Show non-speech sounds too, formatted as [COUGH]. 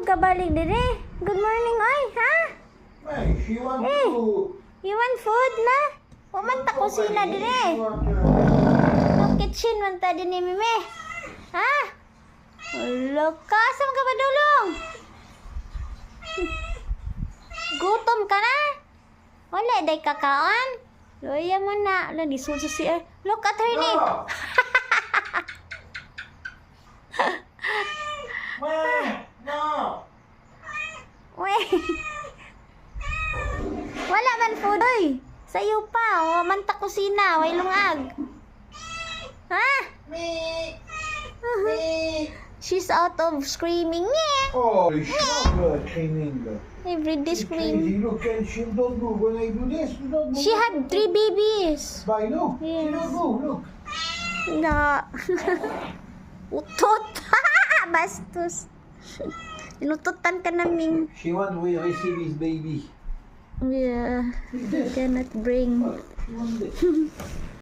kabalik dire. Good morning, oy, ha? Hey, she wants Eh. to. You want food na? Waman ta kusina dire. want, No kitchen man ta din ni Mimi. Ha? Ulo ka, saan ka ba dulong? Gutom ka na? Wala, day kakaon. Loya mo na. Wala, di suso si er. Look at her ni. [LAUGHS] No. Man, no. Weh. Wala man food, oy. Sa'yo pa. O, man ta kusina. Way lungag. Ha? Me. Me. She's out of screaming. Yeah. Oh, she's not uh, cleaning. Every day scream. crazy. Look, and she don't move. When I do this, she don't move. She had three babies. Know. She Yes. don't move. Look. Na. [LAUGHS] Utot. [LAUGHS] Bastos. Inututan ka naming. She want we receive his baby. Yeah. Cannot bring. This. [LAUGHS]